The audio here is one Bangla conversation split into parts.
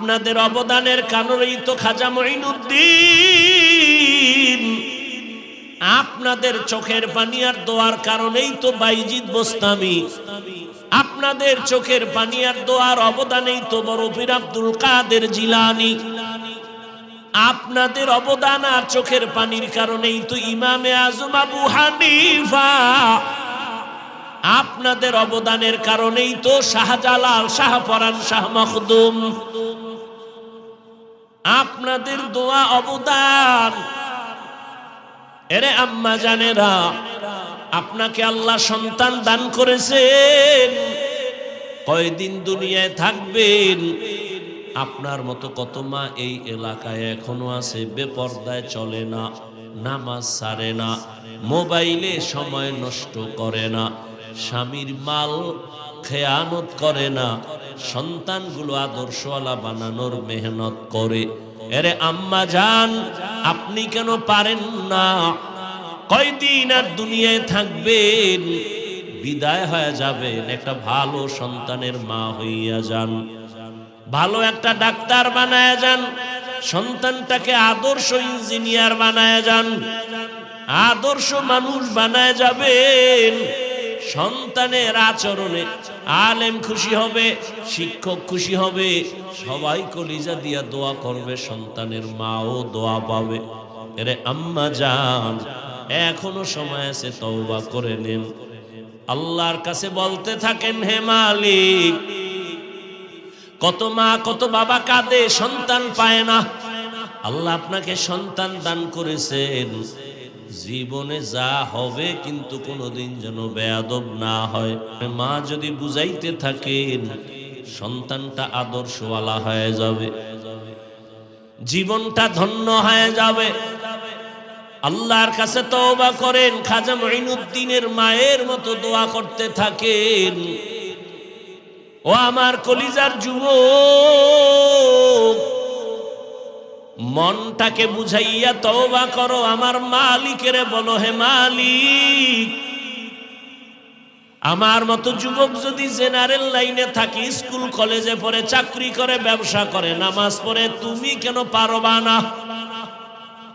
আপনাদের অবদানের কারণেই তো খাজা মঈনুদ্দিন। আপনাদের চোখের পানি আর দোয়ার কারণেই তো বাইজিদ বোস্তামি। আপনাদের চোখের পানি আর দোয়ার অবদানেই তো বড় পীর আব্দুল কাদের জিলানি। আপনাদের অবদান আর চোখের পানির কারণেই তো ইমামে আজম আবু হানিফা। আপনাদের অবদানের কারণেই তো শাহজালাল শাহ শাহপরান, শাহ মখদুম। আপনাদের দোয়া অবদান। এরে আম্মা জানেরা, আপনাকে আল্লাহ সন্তান দান করেছেন। কয়দিন দুনিয়ায় থাকবেন? আপনার মতো কত মা এই এলাকায় এখনও আছে, বেপর্দায় চলে না, নামাজ সারে না, মোবাইলে সময় নষ্ট করে না, স্বামীর মাল খেয়ানত করে না সন্তানগুলো আদর্শওয়ালা বানানোর মেহনত করে। এরে আম্মা যান আপনি কেন পারেন না? কয়দিন আর দুনিয়ায় থাকবেন, বিদায় হয়ে যাবেন, একটা ভালো সন্তানের মা হইয়া যান। ভালো একটা ডাক্তার বানায় যান, সন্তানটাকে আদর্শ ইঞ্জিনিয়ার বানায় যান। আদর্শ মানুষ বানায় যাবেন, সন্তানের আচরণে আলেম খুশি হবে, শিক্ষক খুশি হবে, সবাই কলিজা দিয়া দোয়া করবে, সন্তানের মাও দোয়া পাবে। এরে আম্মা যান এখনও সময় আছে, তওবা করে নেন। আল্লাহর কাছে বলতে থাকেন, হে মালিক, কত মা, কত বাবা কাঁদে, সন্তান পায় না। আল্লাহ আপনাকে সন্তান দান করেছেন। জীবনে যা হবে কিন্তু কোনোদিন যেন বেয়াদব না হয়। মা যদি বুঝাইতে থাকেন, সন্তানটা আদর্শওয়ালা হয়ে যাবে। জীবনটা ধন্য হয়ে যাবে। আল্লাহর কাছে তওবা করেন, খাজা মঈনুদ্দিনের মায়ের মতো দোয়া করতে থাকেন। ও আমার কলিজার যুব মনটাকে বুঝাইয়া তওবা করো, আমার মালিকের বলো, হে মালিক। আমার মতো যুবক যদি জেনারেল লাইনে থাকি, স্কুল, কলেজে পড়ে, চাকরি করে, ব্যবসা করে, নামাজ পড়ে, তুমি কেন পারবা না?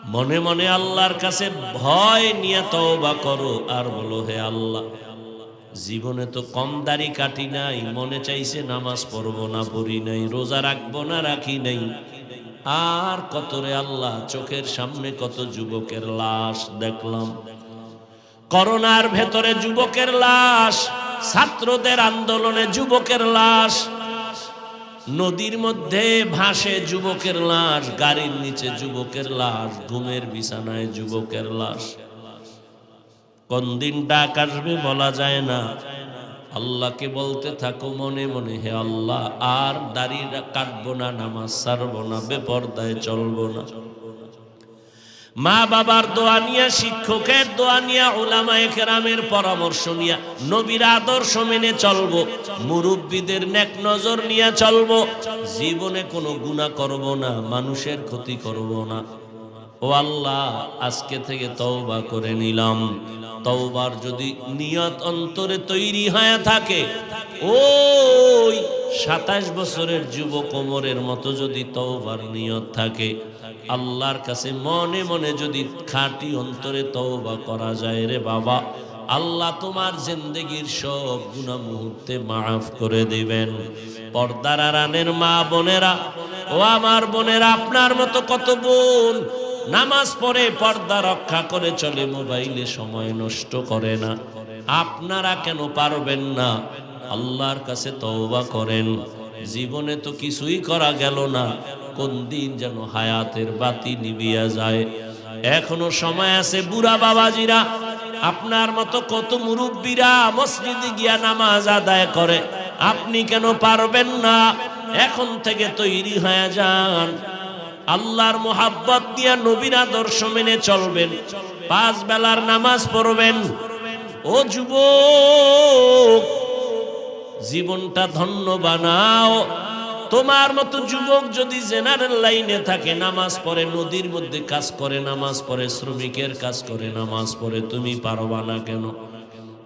মনে মনে আল্লাহর কাছে ভয় নিয়ে তওবা করো আর বলো, হে আল্লাহ, জীবনে তো কম দাড়ি কাটি নাই, মনে চাইছে নামাজ পড়ব না, পড়ি নাই, রোজা রাখব না, রাখি নাই। আর কত রে আল্লাহ, চোখের সামনে কত যুবকের লাশ দেখলাম। করোনার ভেতরে যুবকের লাশ, ছাত্রদের আন্দোলনে যুবকের লাশ, নদীর মধ্যে ভাসে যুবকের লাশ, গাড়ির নিচে যুবকের লাশ, ঘুমের বিছানায় যুবকের লাশ। কোন দিন ডাক বলা যায় না। আল্লাহকে বলতে থাকো মনে মনে, হে আল্লাহ, আর দাড়ি কাটবো না, নামাজ সারবো না, বেপর্দায় চলবো না। মা বাবার দোয়া নিয়া, শিক্ষকের দোয়া নিয়া ওলামায়ে কেরামের পরামর্শ নিয়া, নবীর আদর্শ মেনে চলবো, মুরব্বীদের নেক নজর নিয়ে চলবো, জীবনে কোনো গুণা করব না, মানুষের ক্ষতি করব না। ও আল্লাহ, আজকে থেকে তওবা করে নিলাম। তওবার যদি নিয়ত অন্তরে তৈরি হয়ে থাকে, ওই সাতাশ বছরের যুব কোমরের মতো যদি তওবার নিয়ত থাকে, আল্লাহর কাছে মনে মনে যদি খাঁটি অন্তরে তওবা করা যায় রে বাবা, আল্লাহ তোমার জিন্দগির সব গুণা মুহূর্তে মাফ করে দিবেন। পর্দার আরানের মা বোনেরা, ও আমার বোনেরা, আপনার মতো কত বোন নামাজ পড়ে পর্দা রক্ষা করে চলে, মোবাইলে সময় নষ্ট করে না। আপনারা কেন পারবেন না? আল্লাহর কাছে তওবা করেন। জীবনে তো কিছুই করা গেল না। কোন দিন যেন হায়াতের বাতি নিবিয়া যায়। এখনও সময় আছে বুড়া বাবাজিরা, আপনার মতো কত মুরব্বীরা মসজিদে গিয়া নামাজ আদায় করে। আপনি কেন পারবেন না? এখন থেকে তৈরি হয়ে যান। আল্লাহর মোহাব্বত দিয়া নবীর আদর্শ মেনে চলবেন। পাঁচ বেলার নামাজ পড়বেন। ও যুবক, জীবনটা ধন্য বানাও। তোমার মতো যুবক যদি জেনারেল লাইনে থাকে, নামাজ পড়ে, নদীর মধ্যে কাজ করে, নামাজ পড়ে, শ্রমিকের কাজ করে, নামাজ পড়ে, তুমি পারবা না কেন?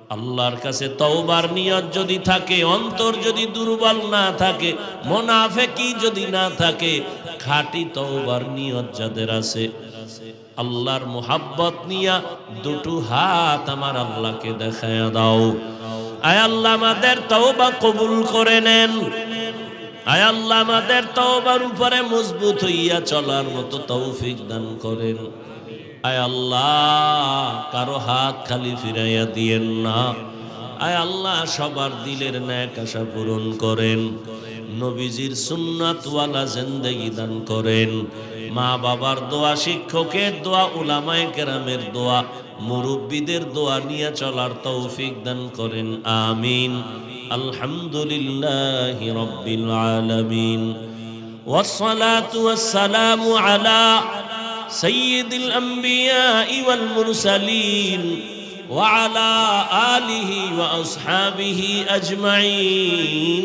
আল্লাহর কাছে তওবার নিয়ত যদি থাকে, অন্তর যদি দুর্বল না থাকে, মোনাফেকি যদি না থাকে খাঁটি তওবার নিয়ত যাদের আছে, আল্লাহর মোহাব্বত নিয়া দুটো হাত আমার আল্লাহকে দেখায় দাও। আয় আল্লাহ আমাদের তওবা কবুল করে নেন। আয় আল্লাহ আমাদের তওবার উপরে মজবুত হইয়া চলার মতো তৌফিক দান করেন। আয় আল্লাহ কারও হাত খালি ফিরাইয়া দিয়েন না। আয় আল্লাহ সবার দিলের ন্যাক আশা পূরণ করেন। নবীজির সুন্নাতওয়ালা জিন্দেগি দান করেন মা বাবার দোয়া শিক্ষকের দোয়া উলামায়ে কেরামের দোয়া মুরব্বীদের দোয়া নিয়ে চলার তৌফিক দান করেন আমিন আলহামদুলিল্লাহি রব্বিল আলামিন والصلاة والسلام على سيد الأنبياء والمرسلين وعلى آله وأصحابه أجمعين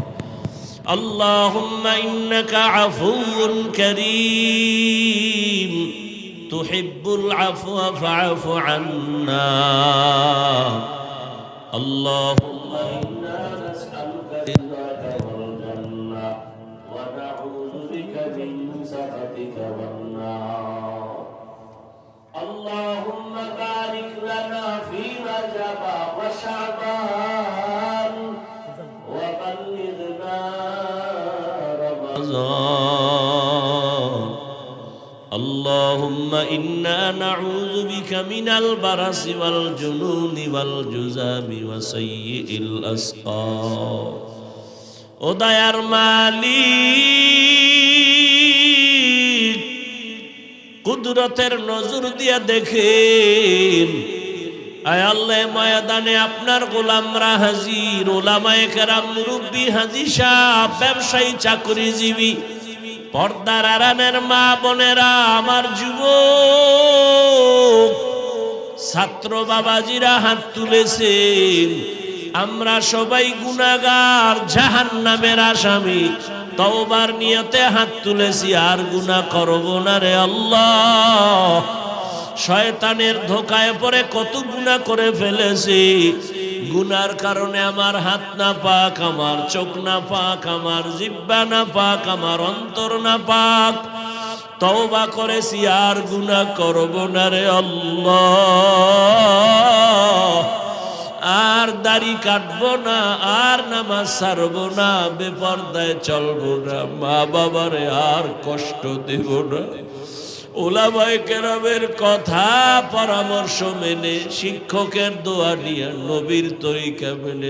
اللهم إنك عفو كريم. تحب العفو فاعف عنا. اللهم إنا نسألك رضاك والجنة ونعوذ بك من سخطك والنار. اللهم بارك اللهم إنا نعوذ بك من البرص والجنون والجذام وسيء الأسقام ও দয়ার মালিক কুদরতের নজর দিয়া দেখেন আয় আল্লাহ ময়দানে আপনার গোলামরা হাজির ওলামায়ে কেরাম মুরব্বী হাজি সাহ ব্যবসায়ী চাকরিজীবী পর্দার আরামের মা বোনেরা, আমার যুব ছাত্র বাবাজিরা হাত তুলেছেন। আমরা সবাই গুনাগার জাহান নামের আসামি। তওবার নিয়তে হাত তুলেছি, আর গুনাহ করব না রে আল্লাহ। শয়তানের ধোকায় পরে কত গুনাহ করে ফেলেছি। গুনার কারণে আমার হাত না পাক, আমার চোখ না পাক, আমার জিব্বা না পাক, আমার অন্তর না পাক। তওবা করেছি, আর গুনাহ করব না রে আল্লাহ। আর দাড়ি কাটবো না, আর নামাজ ছাড়বো না, বেপর্দায় চলবো না। মা বাবারে আর কষ্ট দেব না। ওলামায় কথা পরামর্শ মেনে শিক্ষকের দোয়া নিয়ে নবীর তরিকা মেনে